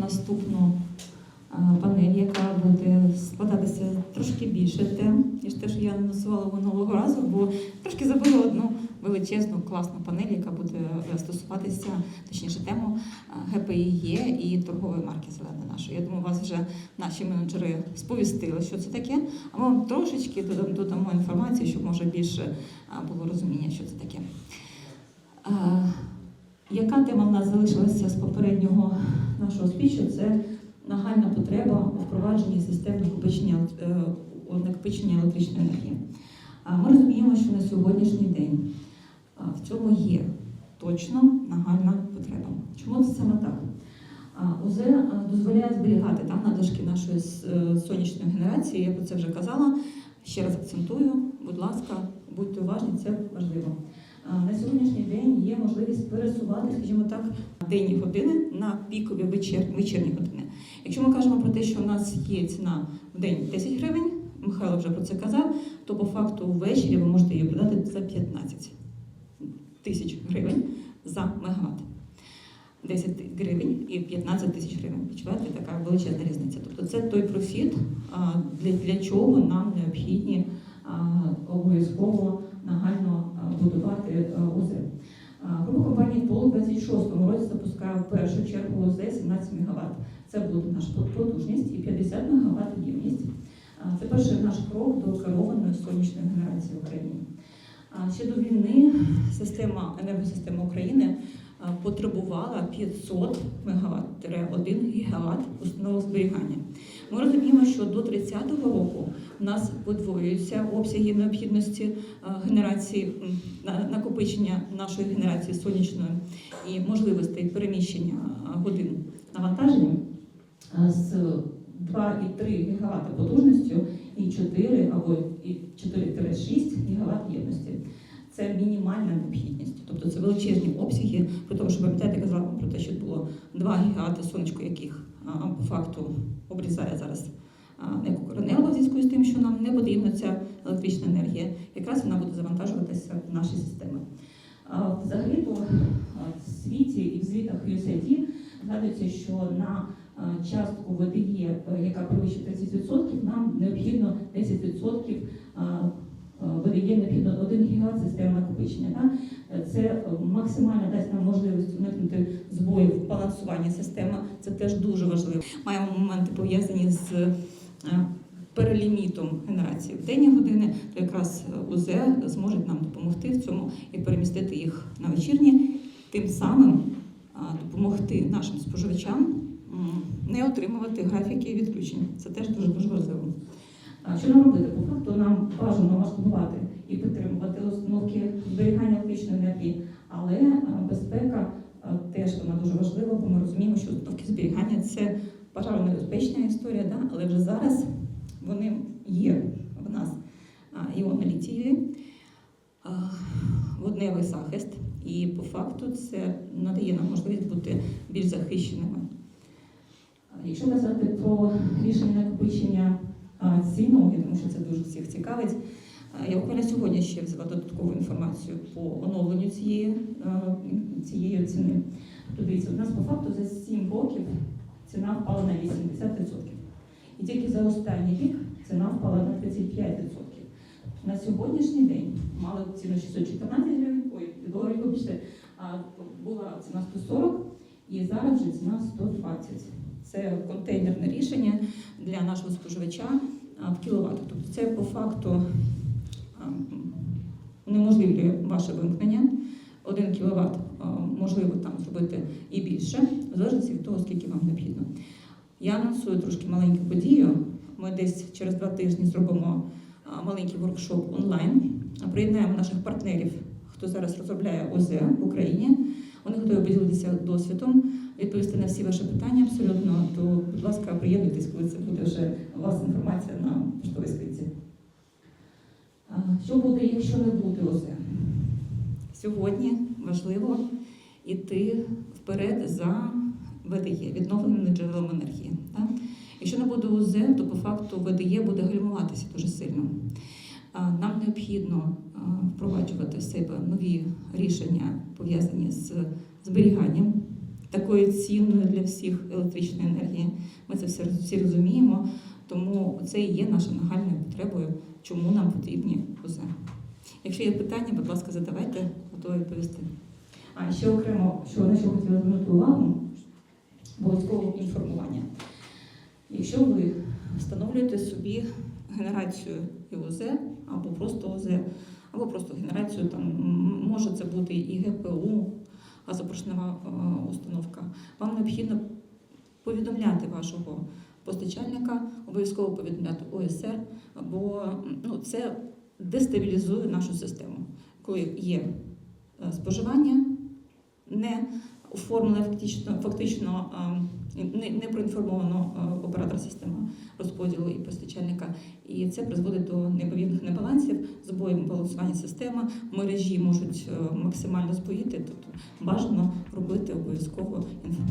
наступну е, панель, яка буде складатися трошки більше тем, ніж те, що я анонсувала минулого разу, бо трошки забила одну величезну класну панель, яка буде е, стосуватися, точніше, тему е, ГПІЄ і торгової марки Зелена нашої. Я думаю, вас вже наші менеджери сповістили, що це таке. А ми вам трошечки додам- додамо інформацію, щоб може більше було розуміння, що це таке. Яка тема в нас залишилася з попереднього нашого спічу? Це нагальна потреба у впровадженні систем накопичення, е, електричної енергії. Ми розуміємо, що на сьогоднішній день в цьому є точно нагальна потреба. Чому це саме так? А, УЗ е, дозволяє зберігати там надлишки нашої е, сонячної генерації, я про це вже казала. Ще раз акцентую, будь ласка, будьте уважні, це важливо. На сьогоднішній день є можливість пересувати, скажімо так, денні години на пікові вечір, вечірні години. Якщо ми кажемо про те, що у нас є ціна в день 10 гривень, Михайло вже про це казав, то по факту ввечері ви можете її продати за 15 тисяч гривень за мегаватт. 10 гривень і 15 тисяч гривень. Відчуваєте, така величезна різниця. Тобто це той профіт, для, чого нам необхідні обов'язково будувати а, Група компанії «Пол» у 26-му році запускає в першу чергу УЗ 17 МВт. Це буде наша потужність і 50 МВт ємність. Це перший наш крок до керованої сонячної генерації в Україні. Ще до війни система енергосистема України потребувала 500 МВт 1 ГВт установок зберігання. Ми розуміємо, що до 30-го року у нас подвоюються обсяги необхідності генерації накопичення нашої генерації сонячної і можливостей переміщення годин навантаження з 2,3 ГВт потужністю і 4 або і 4-6 ГВт ємності. Це мінімальна необхідність, це величезні обсяги. При тому, що пам'ятаєте, казала про те, що було 2 гігавати сонечко, яких по факту обрізає зараз некокоронело в зв'язку з тим, що нам не потрібна ця електрична енергія. Якраз вона буде завантажуватися в наші системи. Взагалі, то в світі і в звітах USAID згадується, що на частку ВДЄ, е, яка перевищує 30%, нам необхідно 10% ВДЄ необхідно 1 гігават системи накопичення. Е, Це е, максимально дасть нам можливість уникнути збоїв в балансуванні системи. Це теж дуже важливо. Маємо моменти пов'язані з е, перелімітом генерації в денні години, то якраз е, УЗ зможуть нам допомогти в цьому і перемістити їх на вечірні, тим самим допомогти нашим споживачам не отримувати графіки відключень. Це теж дуже дуже важливо. Що нам робити? По факту нам бажано масштабувати і підтримувати установки зберігання електричної енергії, але е, безпека е, теж вона дуже важлива, бо ми розуміємо, що установки зберігання це пожаронебезпечна історія, да? але вже зараз вони є в нас іонолітієві, водневий захист, і по факту це надає нам можливість бути більш захищеними. Якщо казати про рішення накопичення а, цінові, тому що це дуже всіх цікавить. А, Я буквально сьогодні ще взяла додаткову інформацію по оновленню цієї, цієї ціни. Дивіться, у нас по факту за 7 років ціна впала на 80%. І тільки за останній рік ціна впала на 35%. На сьогоднішній день мали ціну 614 гривень, ой, доларів, вибачте, була ціна 140 і зараз вже ціна 120. Це контейнерне рішення для нашого споживача в кіловат. Тобто це по факту унеможливлює ваше вимкнення. 1 кВт можливо там зробити і більше, в залежності від того, скільки вам необхідно. Я анонсую трошки маленьку подію. Ми десь через два тижні зробимо маленький воркшоп онлайн. Приєднаємо наших партнерів, хто зараз розробляє ОЗ в Україні. Вони готові поділитися досвідом, відповісти на всі ваші питання абсолютно. То, будь ласка, приєднуйтесь, коли це буде вже у вас інформація на поштовій скринці. Що буде, якщо не буде ОЗ? Сьогодні важливо йти вперед за ВДЄ, відновленими джерелами енергії. Так? Якщо не буде УЗ, то по факту ВДЄ буде гальмуватися дуже сильно. Нам необхідно впроваджувати в себе нові рішення, пов'язані з зберіганням такою цінною для всіх електричної енергії. Ми це все всі розуміємо. Тому це і є нашою нагальною потребою, чому нам потрібні УЗ. Якщо є питання, будь ласка, задавайте, готові відповісти. А ще окремо, що на що хотіла звернути увагу, обов'язково інформування. Якщо ви встановлюєте собі генерацію ІОЗ або просто ОЗ, або просто генерацію, там може це бути і ГПУ, газопоршнева е, установка, вам необхідно повідомляти вашого постачальника, обов'язково повідомляти ОСР, бо ну, це дестабілізує нашу систему, коли є е, споживання, не оформлене фактично, фактично е, не, проінформовано е, оператор системи розподілу і постачальника. І це призводить до непомірних небалансів, збоїм балансування системи, мережі можуть максимально збоїти, тобто бажано робити обов'язково інформування.